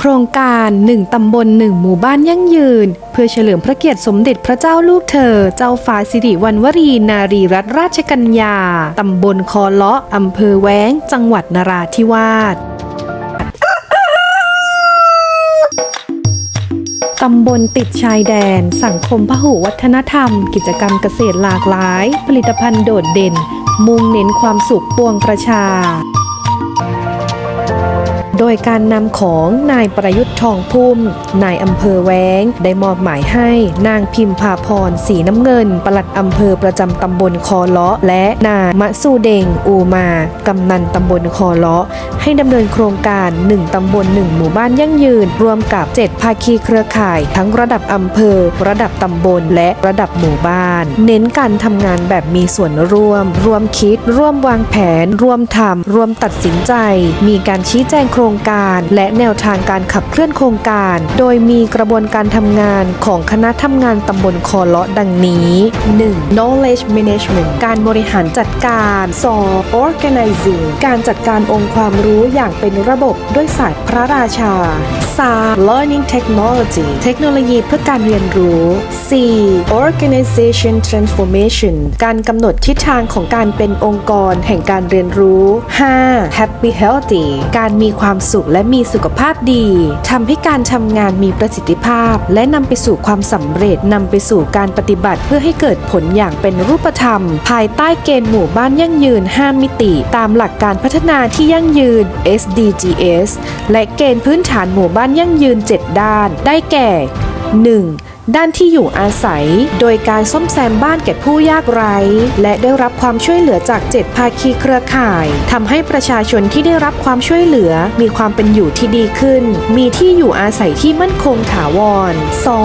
โครงการ 1 ตำบล 1 หมู่บ้านยั่งยืน เพื่อเฉลิมพระเกียรติสมเด็จพระเจ้าลูกเธอ เจ้าฟ้าสิริวัณวรีนารีรัตนราชกัญญา ตำบลคอเลาะอำเภอแว้ง จังหวัดนราธิวาสตำบลติดชายแดน สังคมพหุวัฒนธรรม กิจกรรมเกษตรหลากหลาย ผลิตภัณฑ์โดดเด่น มุ่งเน้นความสุขปวงประชา โดยการนำของนายประยุทธ์ทองพุ่ม นายอำเภอแว้ง ได้มอบหมายให้นางพิมพาพรสีน้ำเงิน ปลัดอำเภอประจำตำบลคอเลาะ และนามะสูเดงอูมากำนันตำบลคอเลาะ ให้ดำเนินโครงการ 1 ตำบล 1 หมู่บ้านยั่งยืน รวมกับ 7 ภาคีเครือข่าย ทั้งระดับอำเภอ ระดับตำบล และระดับหมู่บ้าน เน้นการทำงานแบบมีส่วนร่วม ร่วมคิด ร่วมวางแผน ร่วมทำร่วมตัดสินใจ มีการชี้แจงโครงงการ และแนวทางการขับเคลื่อนโครงการ โดยมีกระบวนการทำงานของคณะทำงานตำบลคอเลาะดังนี้ 1. knowledge management การบริหารจัดการ 2. organizing การจัดการองค์ความรู้อย่างเป็นระบบด้วยศาสตร์พระราชา 3. learning technology เทคโนโลยีเพื่อการเรียนรู้ 4. organization transformation การกำหนดทิศทางของการเป็นองค์กรแห่งการเรียนรู้ 5. happy healthy การมีความสุขและมีสุขภาพดีทำให้การทำงานมีประสิทธิภาพ และนำไปสู่ความสำเร็จนำไปสู่การปฏิบัติเพื่อให้เกิดผลอย่างเป็นรูปธรรม ภายใต้เกณฑ์หมู่บ้านยั่งยืน 5 มิติ ตามหลักการพัฒนาที่ยั่งยืน SDGs และเกณฑ์พื้นฐานหมู่บ้านยั่งยืน 7 ด้าน ได้แก่ 1. ด้านที่อยู่อาศัย โดยการซ่อมแซมบ้านแก่ผู้ยากไร้ และได้รับความช่วยเหลือจาก7ภาคีเครือข่ายทำให้ประชาชนที่ได้รับความช่วยเหลือ มีความเป็นอยู่ที่ดีขึ้น มีที่อยู่อาศัยที่มั่นคงถาวร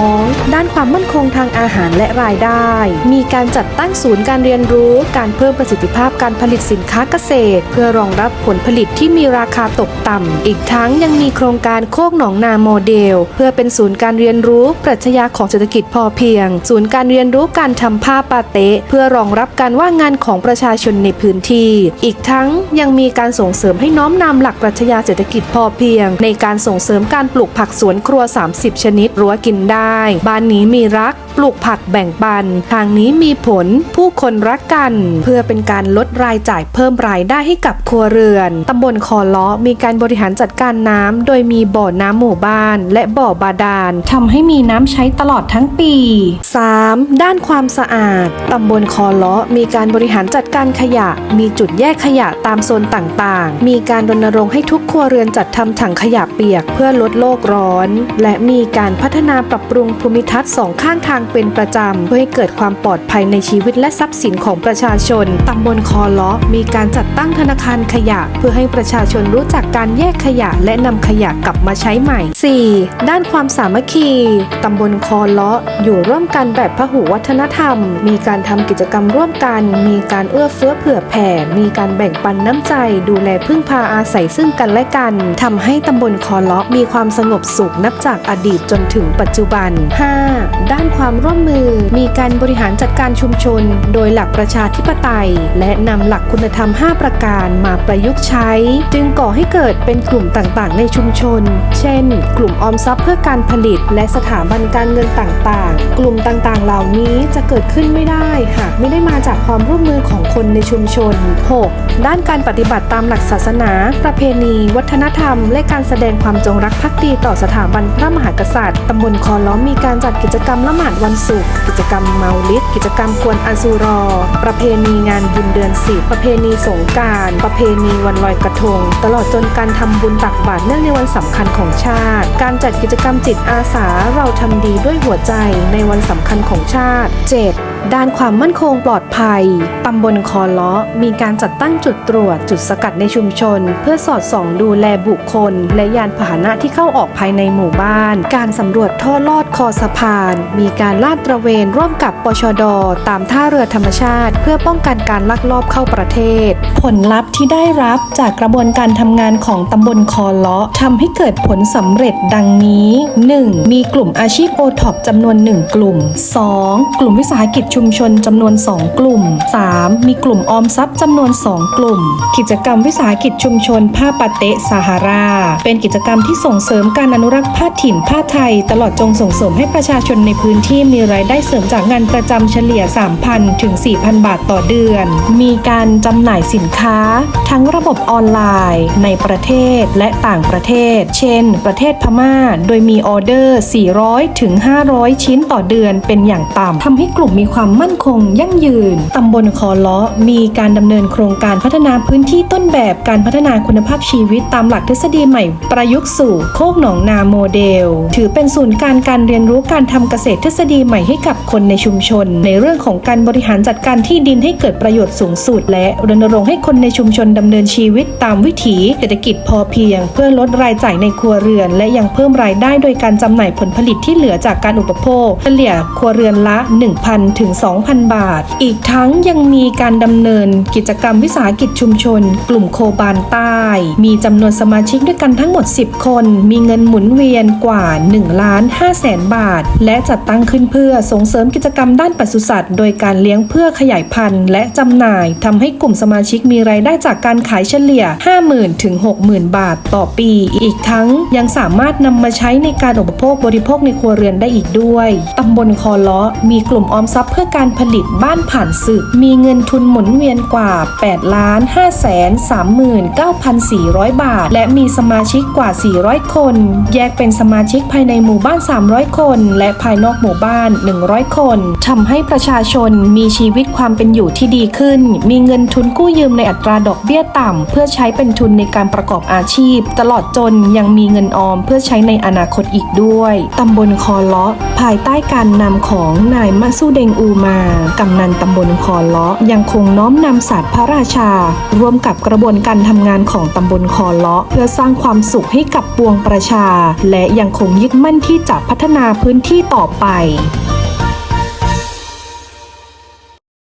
2. ด้านความมั่นคงทางอาหารและรายได้ มีการจัดตั้งศูนย์การเรียนรู้ การเพิ่มประสิทธิภาพการผลิตสินค้าเกษตร เพื่อรองรับผลผลิตที่มีราคาตกต่ำ อีกทั้งยังมีโครงการโคกหนองนาโมเดล เพื่อเป็นศูนย์การเรียนรู้ปรัชญาของเศรษฐกิจพอเพียง ศูนย์การเรียนรู้การทำผ้าปาเต๊ะเพื่อรองรับการว่างงานของประชาชนในพื้นที่ อีกทั้งยังมีการส่งเสริมให้น้อมนำหลักปรัชญาเศรษฐกิจพอเพียง ในการส่งเสริมการปลูกผักสวนครัว 30 ชนิดรั้วกินได้ บ้านนี้มีรัก ปลูกผักแบ่งปัน ทางนี้มีผลผู้คนรักกัน เพื่อเป็นการลดรายจ่ายเพิ่มรายได้ให้กับครัวเรือนตำบลคอล้อมีการบริหารจัดการน้ำโดยมีบ่อน้ำหมู่บ้าน และบ่อบาดาลทำให้มีน้ำใช้ตลอดทั้งปี 3. ด้านความสะอาด ตำบลคอล้อมีการบริหารจัดการขยะ มีจุดแยกขยะตามโซนต่างๆ มีการรณรงค์ให้ทุกครัวเรือนจัดทำถังขยะเปียกเพื่อลดโลกร้อน และมีการพัฒนาปรับปรุงภูมิทัศน์สองข้างทางเป็นประจำ เพื่อให้เกิดความปลอดภัยในชีวิตและทรัพย์สินของประชาชน ตำบลคอล้อมีการจัดตั้งธนาคารขยะ เพื่อให้ประชาชนรู้จักการแยกขยะและนำขยะกลับมาใช้ใหม่ 4. ด้านความสามัคคี ตำบลคอล้ออยู่ร่วมกันแบบพหุวัฒนธรรม มีการทำกิจกรรมร่วมกัน มีการเอื้อเฟื้อเผื่อแผ่ มีการแบ่งปันน้ำใจ ดูแลพึ่งพาอาศัยซึ่งกันและกันทำให้ตำบลคอล้อมีความสงบสุขนับจากอดีตจนถึงปัจจุบัน 5. ด้านความร่วมมือ มีการบริหารจัดการชุมชน โดยหลักประชาธิปไตย และนำหลักคุณธรรม 5 ประการมาประยุกต์ใช้ จึงก่อให้เกิดเป็นกลุ่มต่างๆ ในชุมชน เช่น กลุ่มออมทรัพย์เพื่อการผลิต และสถาบันการเงินต่างๆ กลุ่มต่างๆ เหล่านี้จะเกิดขึ้นไม่ได้ หากไม่ได้มาจากความร่วมมือของคนในชุมชน 6. ด้านการปฏิบัติตามหลักศาสนา ประเพณี วัฒนธรรม และการแสดงความจงรักภักดีต่อสถาบันพระมหากษัตริย์ตำบลคอล้อมมีการจัดกิจกรรมละหมาดวันศุกร์กิจกรรมเมาลิดกิจกรรมกวนอาซูรอ ประเพณีงานบุญเดือนสิบประเพณีสงการ ประเพณีวันลอยกระทง ตลอดจนการทำบุญตักบาตรเนื่องในวันสำคัญของชาติ การจัดกิจกรรมจิตอาสาเราทำดีด้วยหัวใจในวันสำคัญของชาติ 7. ด้านความมั่นคงปลอดภัย ตำบลคอล้อมีการจัดตั้งจุดตรวจจุดสกัดในชุมชน เพื่อสอดส่องดูแลบุคคล และยานพาหนะที่เข้าออกภายในหมู่บ้าน การสำรวจท่อลอดคอสะพาน มีการลาดตระเวนร่วมกับปชด ตามท่าเรือธรรมชาติ เพื่อป้องกันการลักลอบเข้าประเทศ ผลลัพธ์ที่ได้รับจากกระบวนการทำงานของตำบลคอลาะทำให้เกิดผลสำเร็จดังนี้ 1. มีกลุ่มอาชีพโอท็อปจำนวน 1 กลุ่ม 2. กลุ่มวิสาหกิจชุมชนจำนวน 2 กลุ่ม 3. มีกลุ่มออมทรัพย์จำนวน 2 กลุ่ม กิจกรรมวิสาหกิจชุมชนผ้าปาเตะซาฮารา เป็นกิจกรรมที่ส่งเสริมการอนุรักษ์ผ้าถิ่นผ้าไทย ตลอดจงส่งเสริมให้ประชาชนในพื้นที่มีรายได้เสริมจากงานประจำเฉลี่ย 3,000 ถึง 4,000 บาทต่อเดือน มีการจำหน่ายสินค้า ทั้งระบบออนไลน์ ในประเทศและต่างประเทศ เช่น ประเทศพม่า โดยมีออเดอร์ 400 ถึง 500 ชิ้นต่อเดือนเป็นอย่างต่ำทำให้กลุ่มมีความมั่นคงยั่งยืน ตำบลคอลาะมีการดำเนินโครงการพัฒนาพื้นที่ต้นแบบการพัฒนาคุณภาพชีวิตตามหลักทฤษฎีใหม่ ประยุกต์สู่โคกหนองนาโมเดล ถือเป็นศูนย์การการเรียนรู้การทำเกษตรทฤษฎีใหม่ให้กับคนในชุมชน ในเรื่องของการบริหารจัดการที่ดินให้เกิดประโยชน์สูงสุด และรณรงค์ให้คนในชุมชนดำเนินชีวิตตามวิถีเศรษฐกิจพอเพียง เพื่อลดรายจ่ายในครัวเรือน และยังเพิ่มรายได้โดยการจำหน่ายผลผลิตที่เหลือจากการอุปโภคเฉลี่ยครัวเรือนละ 1,000ถึง2,000 บาท อีกทั้งยังมีการดำเนินกิจกรรมวิสาหกิจชุมชน กลุ่มโคบานใต้ มีจำนวนสมาชิกด้วยกันทั้งหมด 10 คน มีเงินหมุนเวียนกว่า1ล้าน5แสนบาท และจัดตั้งขึ้นเพื่อส่งเสริมกิจกรรมด้านปศุสัตว์ โดยการเลี้ยงเพื่อขยายพันธุ์และจำหน่ายทำให้กลุ่มสมาชิกมีรายได้จากการขายเฉลี่ย 50,000ถึง60,000 บาทต่อปี อีกทั้งยังสามารถนำมาใช้ในการอุปโภคบริโภคในครัวเรือนได้อีกด้วยตำบลคอลาะมีกลุ่มออมทรัพย์เพื่อการผลิตบ้านผ่านศึก มีเงินทุนหมุนเวียนกว่า 8 ล้าน5แสน39,400 บาท และมีสมาชิกกว่า 400 คน แยกเป็นสมาชิกภายในหมู่บ้าน 300 คน และภายนอกหมู่บ้าน 100 คนทำให้ประชาชนมีชีวิตความเป็นอยู่ที่ดีขึ้น มีเงินทุนกู้ยืมในอัตราดอกเบี้ยต่ำเพื่อใช้เป็นทุนในการประกอบอาชีพ ตลอดจนยังมีเงินออมเพื่อใช้ในอนาคตอีกด้วยตำบลคอเลาะภายใต้การนำของนายมะซูเดงอูมา กำนันตำบลคอเลาะยังคงน้อมนำศาสตร์พระราชา ร่วมกับกระบวนการทำงานของตำบลคอเลาะ เพื่อสร้างความสุขให้กับปวงประชา และยังคงยึดมั่นที่จะพัฒนาพื้นที่ต่อไป